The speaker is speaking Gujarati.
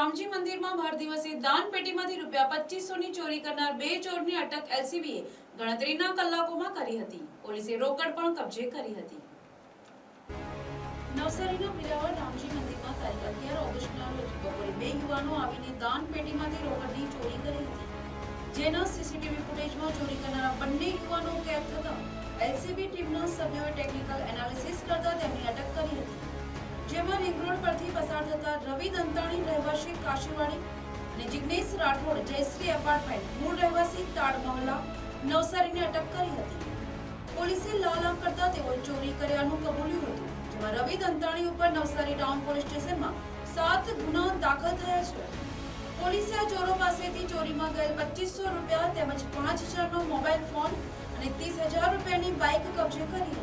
રામજી મંદિરમાં બાર દિવસે દાન પેટીમાંથી રૂપિયા પચીસોની ચોરી કરનાર બે ચોરની અટક એલસીબીએ ગણતરીના કલાકોમાં કરી હતી. પોલીસે રોકડ પણ કબજે કરી હતી. નવસારીના પિરાવળ રામજી મંદિરમાં તારીખ અગિયાર ઓગસ્ટના રોજ બે યુવાનો આવીને દાન રોકડની ચોરી કરી હતી. જેના સીસીટીવી ફૂટેજમાં ચોરી કરનારા બંને યુવાનો કેદ થતા એલસીબી ટીમના સભ્યોએ ટેકનિકલ એનાલિસિસ કરતા તેમની અટક કરી હતી. જેમાં રિંગ પરથી પસાર થતા રવિ દંતાણી રહેવાસી કાશીવાણી અને જિગ્નેશ રાઠોડ, જયશ્રી એપાર્ટમેન્ટ, મૂળ રહેવાસી તાડ મહોલ્લા, નવસારીને અટક કરી હતી. પોલીસે લાલ આંખ કરતા તેઓ ચોરી કર્યાનું કબૂલ્યું હતું, જેમાં રવિ દંતાણી ઉપર નવસારી ટાઉન પોલીસ સ્ટેશનમાં સાત ગુના દાખલ થયા છે. પોલીસે આ ચોરો પાસેથી ચોરીમાં ગયેલ પચીસો રૂપિયા તેમજ પાંચ હજારનો મોબાઈલ ફોન અને ત્રીસ હજાર રૂપિયાની બાઇક કબજે કરી